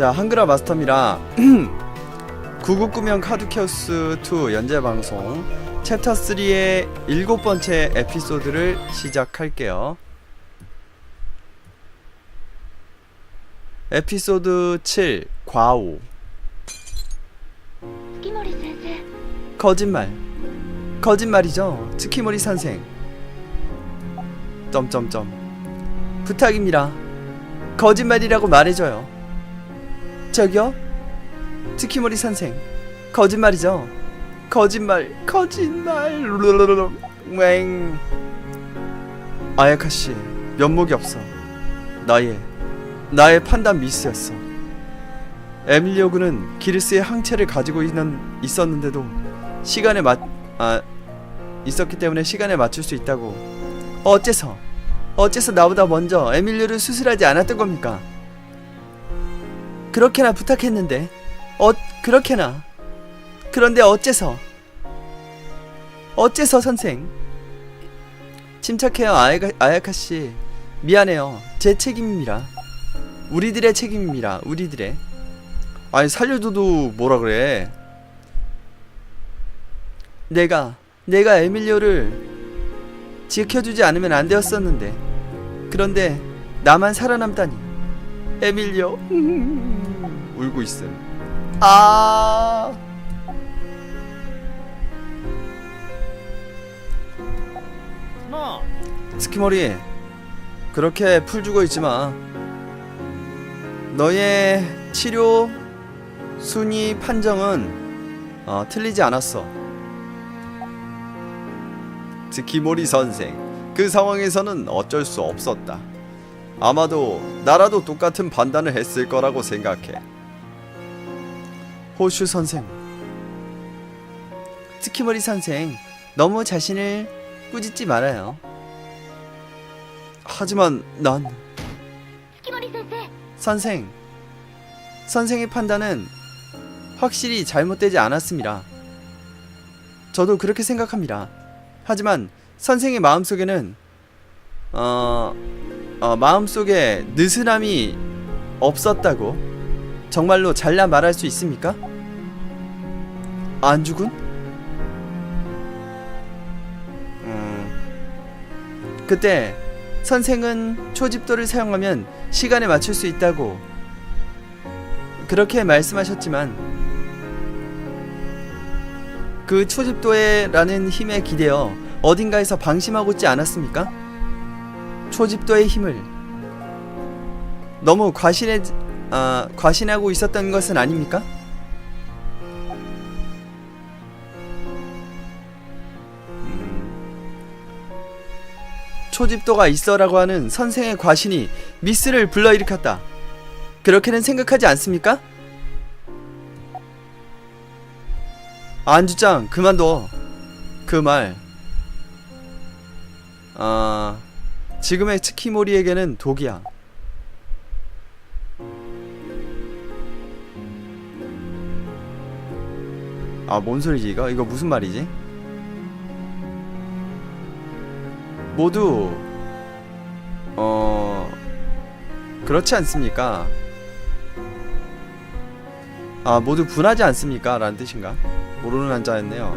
자 한글화 마스터미라 999명 카드케우스 2 연재 방송. 챕터 3의 일곱 번째 에피소드를 시작할게요. 에피소드 7 과오. 거짓말. 거짓말이죠. 츠키모리 선생. 점점점. 부탁입니다. 거짓말이라고 말해줘요. 저기요 츠키모리 선생 거짓말이죠 거짓말 거짓말. 웽 아야카씨 면목이 없어 나의 나의 판단 미스였어 에밀리오 군은 기르스의 항체를 가지고 있는, 있었는데도 시간에 맞, 아, 있었기 때문에 시간에 맞출 수 있다고. 어째서? 어째서 나보다 먼저 에밀리오를 수술하지 않았던 겁니까? 그렇게나 부탁했는데, 어, 그렇게나. 그런데 어째서? 어째서 선생? 침착해요, 아야카, 아야카 씨. 미안해요. 제 책임입니다. 우리들의 책임입니다. 우리들의. 아니 살려줘도 뭐라 그래? 내가 내가 에밀리오를 지켜주지 않으면 안 되었었는데 그런데 나만 살아남다니 에밀리오 울고 있음. 아. 나. 스키머리 그렇게 풀 주고 있지 마. 너의 치료 순위 판정은 어, 틀리지 않았어. 스키모리 선생 그 상황에서는 어쩔 수 없었다. 아마도 나라도 똑같은 판단을 했을 거라고 생각해 호슈 선생. 스키머리 선생, 너무 자신을 꾸짖지 말아요. 하지만 난 선생. 선생의 판단은 확실히 잘못되지 않았습니다. 저도 그렇게 생각합니다. 하지만 선생의 마음속에는 어, 어 마음속에 느슨함이 없었다고 정말로 잘라 말할 수 있습니까? 안주군? 음, 그때 선생은 초집도를 사용하면 시간에 맞출 수 있다고 그렇게 말씀하셨지만 그 초집도에라는 힘에 기대어 어딘가에서 방심하고 있지 않았습니까? 초집도의 힘을 너무 과신해 아, 과신하고 있었던 것은 아닙니까? 초집도가 있어라고 하는 선생의 과신이 미스를 불러일으켰다. 그렇게는 생각하지 않습니까? 안주장 그만둬. 그 말. 아 지금의 츠키모리에게는 독이야. 아 뭔 소리지 이거? 이거 무슨 말이지? 모두 어 그렇지 않습니까? 아 모두 분하지 않습니까? 라는 뜻인가? 모르는 환자였네요.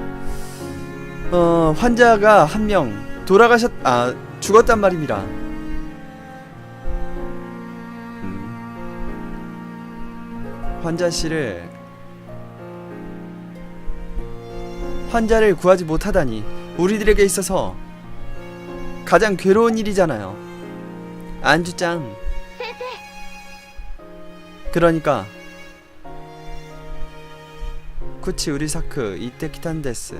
어 환자가 한 명 돌아가셨 아 죽었단 말입니다. 음. 환자 씨를 환자를 구하지 못하다니 우리들에게 있어서 가장 괴로운 일이잖아요. 안주짱. 그러니까 쿠치 우리 사크 이테키탄데스.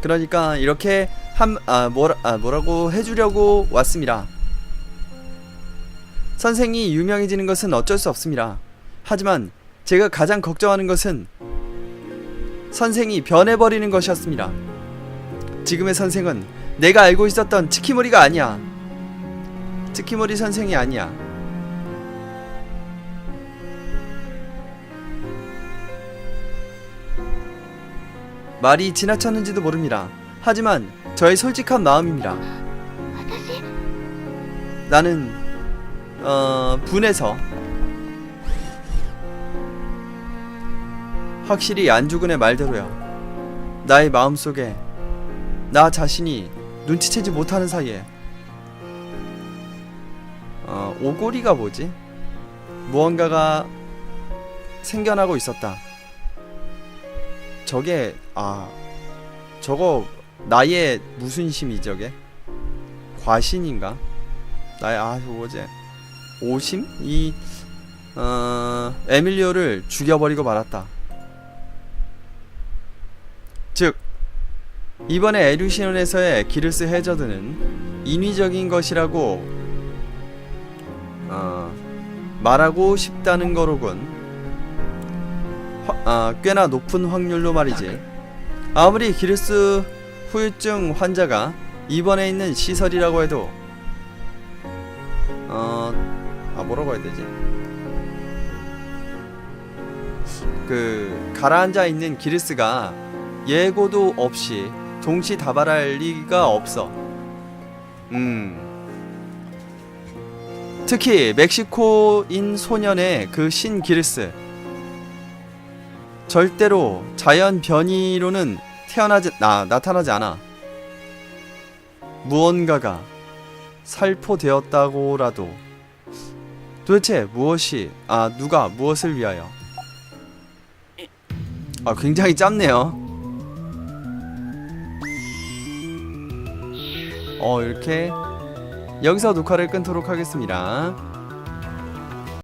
그러니까 이렇게 한아 뭐라 아 뭐라고 해주려고 왔습니다. 선생이 유명해지는 것은 어쩔 수 없습니다. 하지만 제가 가장 걱정하는 것은 선생이 변해버리는 것이었습니다. 지금의 선생은 내가 알고 있었던 치키모리가 아니야. 치키모리 선생이 아니야. 말이 지나쳤는지도 모릅니다. 하지만 저의 솔직한 마음입니다. 私 나는 어 분해서 확실히 안주근의 말대로야. 나의 마음속에 나 자신이 눈치채지 못하는 사이에 어, 오고리가 뭐지? 무언가가 생겨나고 있었다. 저게 아 저거 나의 무슨 심이 저게? 과신인가? 나의 아 뭐지? 오심? 이 어, 에밀리오를 죽여버리고 말았다. 즉 이번에 에루시온에서의 기르스 해저드는 인위적인 것이라고 어, 말하고 싶다는 거로군. 화, 아, 꽤나 높은 확률로 말이지. 아무리 기르스 후유증 환자가 입원해 있는 시설이라고 해도 어, 아 뭐라고 해야 되지? 그 가라앉아 있는 기르스가 예고도 없이 동시다발할 리가 없어. 음. 특히 멕시코인 소년의 그 신 기르스. 절대로 자연 변이로는 태어나지 나 나타나지 않아. 무언가가 살포되었다고라도 도대체 무엇이 아 누가 무엇을 위하여 아 굉장히 짧네요. 어 이렇게 여기서 녹화를 끊도록 하겠습니다.